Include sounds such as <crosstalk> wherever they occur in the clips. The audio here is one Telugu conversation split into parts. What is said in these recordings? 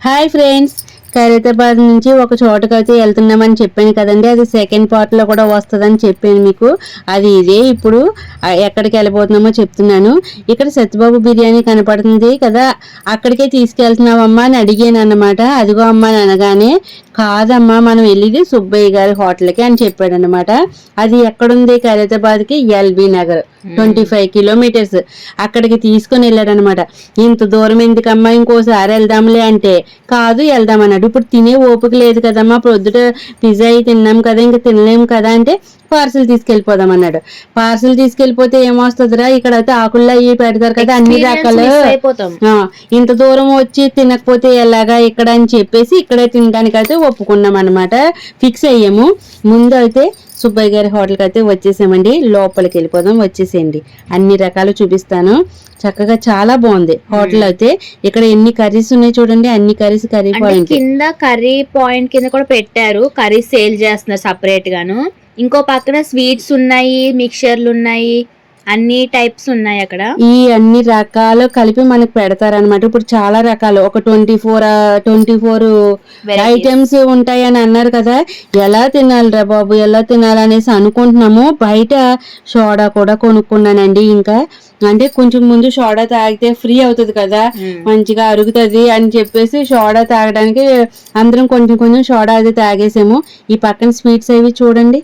హాయ్ ఫ్రెండ్స్ ఖైరతాబాద్ నుంచి ఒక చోటకైతే వెళ్తున్నామని చెప్పాను కదండి. అది సెకండ్ పార్ట్లో కూడా వస్తుందని చెప్పాను మీకు. అది ఇదే ఇప్పుడు ఎక్కడికి వెళ్ళిపోతున్నామో చెప్తున్నాను. ఇక్కడ సత్యబాబు బిర్యానీ కనపడుతుంది కదా. అక్కడికే తీసుకెళ్తున్నావమ్మా అని అడిగాను అన్నమాట అదిగో అమ్మా అని అనగానే కాదమ్మా మనం వెళ్ళేది సుబ్బయ్య గారి హోటల్కి అని చెప్పాడు అనమాట అది ఎక్కడుంది ఖైరతాబాద్కి? LB Nagar. Twenty five kilometres. అక్కడికి తీసుకొని వెళ్ళాడనమాట ఇంత దూరం ఎందుకమ్మా ఇంకోసారి వెళ్దాంలే అంటే? కాదు వెళ్దాం అన్నాడు ఇప్పుడు తినే ఓపిక లేదు కదమ్మా. ప్రొద్దుట పిజ్జా అయి తిన్నాం కదా ఇంకా తినలేము కదా అంటే పార్సిల్ తీసుకెళ్ళిపోదాం అన్నాడు పార్సిల్ తీసుకెళ్ళిపోతే ఏమొస్తుందిరా? ఇక్కడ అయితే ఆకుల్లో అవి పెడతారు కదా అన్ని రకాలు. ఇంత దూరం వచ్చి తినకపోతే ఎలాగా ఇక్కడ అని చెప్పేసి ఇక్కడే తినడానికి అయితే ఒప్పుకున్నాం అనమాట ఫిక్స్ అయ్యాము. ముందు అయితే సుబ్బయ్య గారి హోటల్కి అయితే వచ్చేసామండి. లోపలికి వెళ్ళిపోదాం వచ్చేసేయండి. అన్ని రకాలు చూపిస్తాను. చక్కగా చాలా బాగుంది. హోటల్ అయితే ఇక్కడ ఎన్ని కర్రీస్ ఉన్నాయి చూడండి. అన్ని కర్రీస్ కర్రీ పాయింట్. కింద కర్రీ పాయింట్ కింద కూడా పెట్టారు. కర్రీ సేల్ చేస్తున్నారు సపరేట్ గాను. ఇంకో పక్కన స్వీట్స్ ఉన్నాయి మిక్చర్లు ఉన్నాయి. అన్ని టైప్స్ ఉన్నాయి అక్కడ. ఈ అన్ని రకాలు కలిపి మనకు పెడతారనమాట ఇప్పుడు చాలా రకాలు. ఒక twenty four twenty four. Items ఉంటాయని అన్నారు కదా. ఎలా తినాలిరా బాబు? ఎలా తినాలనేసి అనుకుంటున్నాము. బయట సోడా కూడా కొనుక్కున్నానండి ఇంకా. అంటే కొంచెం ముందు సోడా తాగితే ఫ్రీ అవుతుంది కదా. మ్మ్. మంచిగా అరుగుతుంది అని చెప్పేసి సోడా తాగడానికి అందరం కొంచెం కొంచెం సోడా అది తాగేసాము. ఈ పక్కన స్వీట్స్ అవి చూడండి.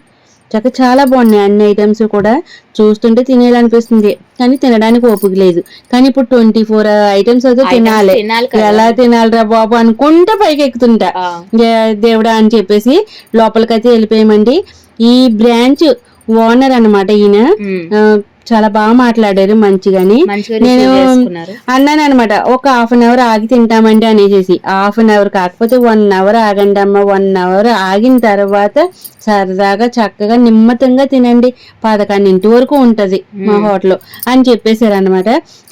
చక్క చాలా బాగున్నాయి అన్ని ఐటమ్స్ కూడా. చూస్తుంటే తినేయాలనిపిస్తుంది. కానీ తినడానికి ఓపిక లేదు. కానీ ఇప్పుడు ట్వంటీ ఫోర్ ఐటమ్స్ అయితే తినాలి. ఎలా తినాలిరా బాబు అనుకుంటా పైకి ఎక్కుతుంటా దేవుడా అని చెప్పేసి లోపలికైతే వెళ్ళిపోయామండి. ఈ బ్రాంచ్ ఓనర్ అన్నమాట ఈయన. చాలా బాగా మాట్లాడారు మంచిగాని. మంచిగా నేను అన్నాను అనమాట ఒక హాఫ్ అన్ అవర్ ఆగి తింటామండి అనేసి హాఫ్ అన్ అవర్ కాకపోతే వన్ అవర్ ఆగండి అమ్మ వన్ అవర్ ఆగిన తర్వాత సరదాగా చక్కగా నిమ్మతంగా తినండి. పదకొండింటి వరకు ఉంటది మా హోటల్ అని చెప్పేశారు అనమాట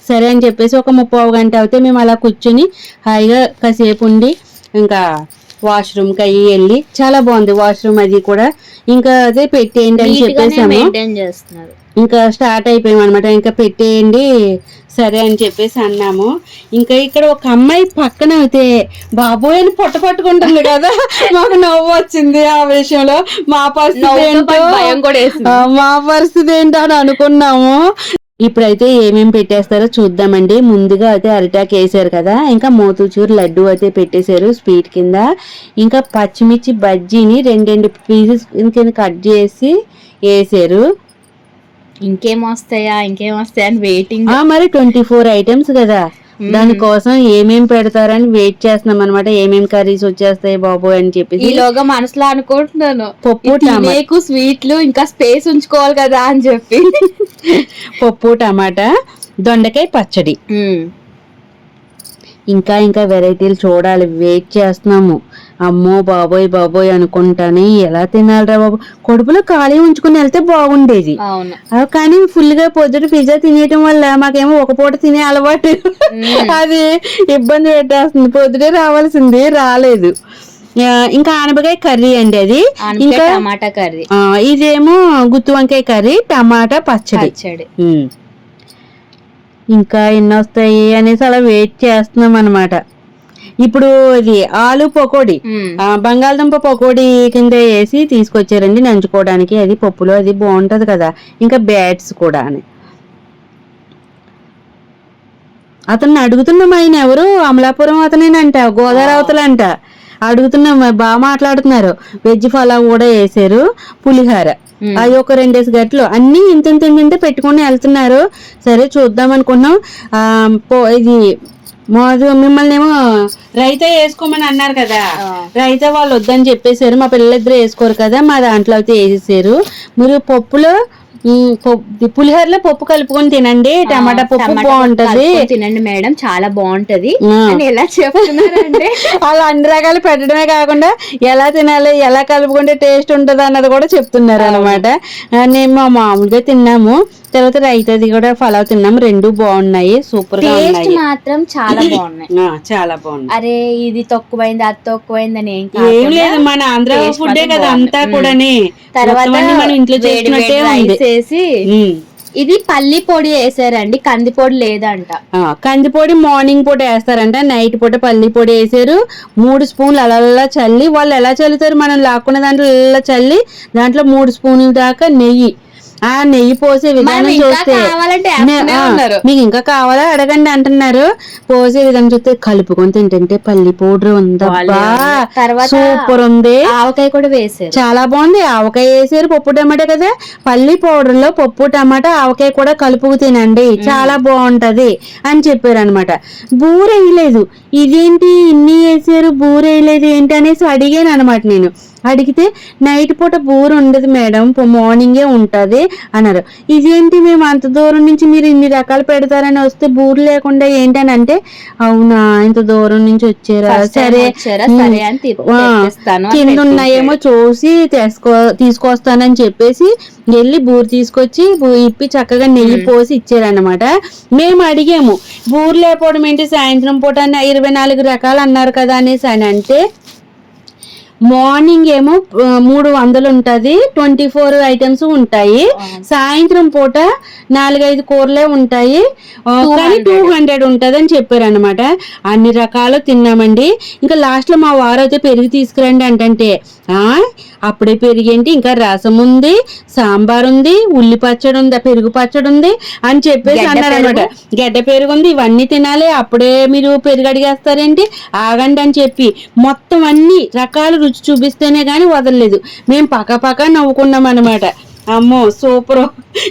సరే అని చెప్పేసి ఒక ముప్పావు గంట అయితే మేము అలా కూర్చుని హాయిగా కాసేపు ఉండి ఇంకా వాష్రూమ్కి అయ్యి వెళ్ళి చాలా బాగుంది వాష్రూమ్ అది కూడా. ఇంకా అదే పెట్టేయండి అని చెప్పేసాము. ఇంకా స్టార్ట్ అయిపోయాం అనమాట ఇంకా పెట్టేయండి సరే అని చెప్పేసి అన్నాము. ఇంకా ఇక్కడ ఒక అమ్మాయి పక్కన అయితే బాబోయ్ అని పొట్ట పట్టుకుంటుంది కదా. <laughs> మాకు నవ్వు వచ్చింది ఆ విషయంలో. మా పరిస్థితి ఏంటో? మా పరిస్థితి ఏంటో అని అనుకున్నాము. ఇప్పుడైతే ఏమేమి పెట్టేస్తారో చూద్దామండి. ముందుగా అయితే అరిటాక్ వేసారు కదా ఇంకా మోతుచూరు లడ్డు అయితే పెట్టేశారు స్వీట్ కింద. ఇంకా పచ్చిమిర్చి బజ్జీని రెండు పీసెస్ కింద కట్ చేసి వేసారు. ఇంకేం వస్తాయా ఇంకేం వస్తాయా అని వెయిటింగ్ మరి ట్వంటీ ఫోర్ ఐటమ్స్ కదా. దానికోసం ఏమేం పెడతారని వెయిట్ చేస్తున్నాం అనమాట ఏమేం కర్రీస్ వచ్చేస్తాయి బాబు అని చెప్పేసి. ఈలోగా మనసులో అనుకుంటున్నాను. <laughs> పప్పు టమా తినేకు స్వీట్లు ఇంకా స్పేస్ ఉంచుకోవాలి కదా అని చెప్పి. <laughs> పప్పు టమాటా దొండకాయ పచ్చడి. ఇంకా ఇంకా వెరైటీలు చూడాలి. వెయిట్ చేస్తున్నాము. అమ్మో బాబోయ్ బాబోయ్ అనుకుంటానే ఎలా తినాలిరా బాబు? కడుపులో ఖాళీ ఉంచుకుని వెళ్తే బాగుండేది. కానీ ఫుల్గా పొద్దుట పిజ్జా తినేయటం వల్ల మాకేమో ఒక పూట తినే అలవాటు. అది ఇబ్బంది పెట్టేస్తుంది. పొద్దుటే రావాల్సింది రాలేదు. ఇంకా ఆనపకాయ కర్రీ అండి అది. ఇంకా టమాటా కర్రీ. ఇదేమో గుత్తి వంకాయ కర్రీ టమాటా పచ్చడి. పచ్చడి. ఇంకా ఎన్ని వస్తాయి అనేసి అలా వెయిట్ చేస్తున్నాం అనమాట ఇప్పుడు ఇది ఆలు పకోడీ. బంగాళదుంప పకోడీ కింద వేసి తీసుకొచ్చారండి నంచుకోవడానికి. అది పప్పులో అది బాగుంటది కదా. ఇంకా బ్యాట్స్ కూడా అని. అతన్ని అడుగుతున్నాం ఆయన ఎవరు? అమలాపురం అతనేనంట గోదావరి అవతలంట అడుగుతున్నాం బాగా మాట్లాడుతున్నారు. వెజ్ ఫలావ్ కూడా వేసారు పులిహార. అవి ఒక రెండేసి గట్లు అన్ని ఇంత ఇంత పెట్టుకొని వెళ్తున్నారు. సరే చూద్దాం అనుకున్నాం. ఆ, పో ఇది మాది మిమ్మల్ని ఏమో రైతా వేసుకోమని అన్నారు కదా. రైతా వాళ్ళు వద్దని చెప్పేశారు. మా పిల్లలిద్దరు వేసుకోరు కదా. మా దాంట్లో అయితే వేసేసారు. మీరు పప్పులో పులిహోరలో పప్పు కలుపుకొని తినండి. టమాటా పప్పు బాగుంటది. తినండి మేడం. చాలా బాగుంటది. ఎలా చెప్తున్నారంటే <laughs> అలా అన్ని రకాలు పెట్టడమే కాకుండా ఎలా తినాలి ఎలా కలుపుకుంటే టేస్ట్ ఉంటది అన్నది కూడా చెప్తున్నారు అనమాట నేను మా మామూలుగా తిన్నాము. తర్వాత రైతాది కూడా ఫలావ్ తిన్నాము రెండు బాగున్నాయి. సూపర్గా టేస్ట్ ఉన్నాయి. మాత్రం చాలా బాగున్నాయి. చాలా బాగున్నాయి. అరే ఇది తక్కువైంది అది తక్కువైంది అని ఏం లేదు మన ఆంధ్ర మాత్రం కదా. అంతా. కూడాని. తర్వాత మనం ఇంట్లో చేసుకున్నట్టే ఉంది. రైస్. ఇది పల్లి పొడి వేసారండి. కంది పొడి లేదంట. ఆ, కందిపొడి మార్నింగ్ పూట వేస్తారంట. నైట్ పూట పల్లి పొడి వేసారు. మూడు స్పూన్లు అలా చల్లి వాళ్ళు ఎలా చల్లుతారు? మనం లాక్కున్న దాంట్లో అలా చల్లి దాంట్లో మూడు స్పూన్ల దాకా నెయ్యి ఆ నెయ్యి పోసే విధానం చూస్తే. మీకు ఇంకా కావాలా? అడగండి అంటున్నారు. పోసే విధానం చూస్తే కలుపుకొని తింటుంటే పల్లి పౌడర్ తర్వాత సూపర్ ఉంది. ఆవకాయ కూడా వేసారు. చాలా బాగుంది. ఆవకాయ వేసారు పప్పు టమాటా కదా. పల్లి పౌడర్లో పప్పు టమాటా ఆవకాయ కూడా కలుపుకు తినండి. చాలా బాగుంటది అని చెప్పారు అనమాట బూర వేయలేదు ఇదేంటి ఇన్ని వేసారు? బూర వేయలేదు ఏంటి అనేసి అడిగాను అనమాట నేను. అడిగితే నైట్ పూట బూర ఉండదు మేడం మార్నింగే ఉంటది అన్నారు. ఇదేంటి మేము అంత దూరం నుంచి మీరు ఇన్ని రకాలు పెడతారని వస్తే బూరు లేకుండా ఏంటని అంటే అవునా ఇంత దూరం నుంచి వచ్చారా? సరే అని అని కింద. ఉన్నాయేమో చూసి తీసుకో తీసుకొస్తానని చెప్పేసి వెళ్ళి బూరు తీసుకొచ్చి ఇప్పి చక్కగా నెయ్యి పోసి ఇచ్చారన్నమాట. మేము అడిగాము బూరు లేకపోవడం ఏంటి? సాయంత్రం పూట ఇరవై నాలుగు రకాలు అన్నారు కదా అనేసి అని అంటే మార్నింగ్ ఏమో మూడు వందలు ఉంటది. ట్వంటీ ఫోర్ ఐటమ్స్ ఉంటాయి. సాయంత్రం పూట నాలుగైదు కూరలే ఉంటాయి. కానీ టూ హండ్రెడ్ ఉంటుంది అని చెప్పారు అనమాట అన్ని రకాలు తిన్నామండి. ఇంకా లాస్ట్లో మా వారు అయితే పెరుగు తీసుకురండి అంటే ఆ అప్పుడే పెరిగేంటి ఇంకా రసం ఉంది సాంబార్ ఉంది ఉల్లి పచ్చడి ఉంది పెరుగు పచ్చడి ఉంది అని చెప్పేసి గడ్డ అన్నారు అనమాట గడ్డ పెరుగు ఉంది ఇవన్నీ తినాలి అప్పుడే మీరు పెరుగు అడిగేస్తారేంటి? ఆగండి అని చెప్పి మొత్తం అన్ని రకాల రుచి చూపిస్తేనే కానీ వదలలేదు. మేము పక్క పక్క నవ్వుకున్నాం అనమాట అమ్మో సూపర్.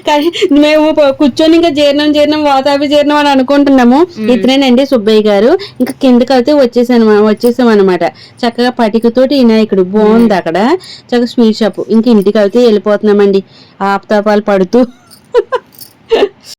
కానీ మేము కూర్చొని ఇంకా జీర్ణం జీర్ణం వాతాపి జీర్ణం అని అనుకుంటున్నాము. ఇతనేనండి సుబ్బయ్య గారు. ఇంకా కిందకి అయితే వచ్చేసాను వచ్చేసాం అనమాట చక్కగా పటికతోటి వినాయకుడు బాగుంది అక్కడ. చక్కగా స్వీట్ షాప్. ఇంక ఇంటికి అయితే వెళ్ళిపోతున్నామండి. ఆప్తాపాలు పడుతూ